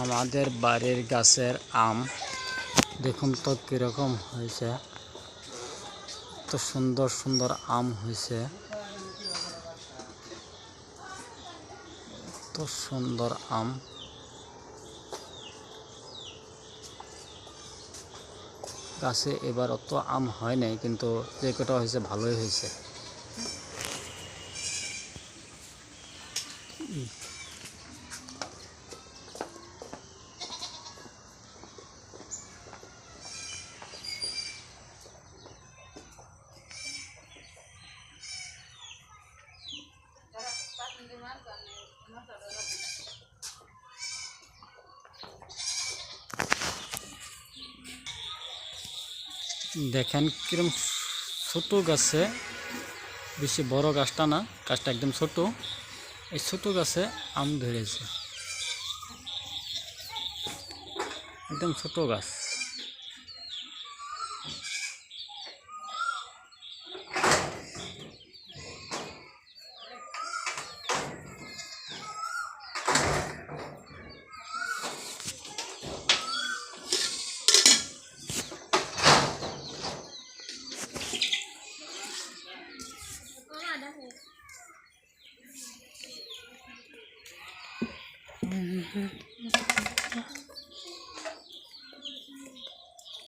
আমাদের বাড়ির গাছের আম। দেখুন তো কীরকম হয়েছে। তো সুন্দর সুন্দর আম হয়েছে। তো সুন্দর আম। গাছে এবার অত আম হয় নাই, কিন্তু যে কটা হয়েছে ভালোই হয়েছে। দেখেন কিরম ছোট গাছে, বেশি বড় গাছটা না, গাছটা একদম ছোট। এই ছোট গাছে আম ধরেছে। একদম ছোট গাছ। 嗯嗯嗯嗯。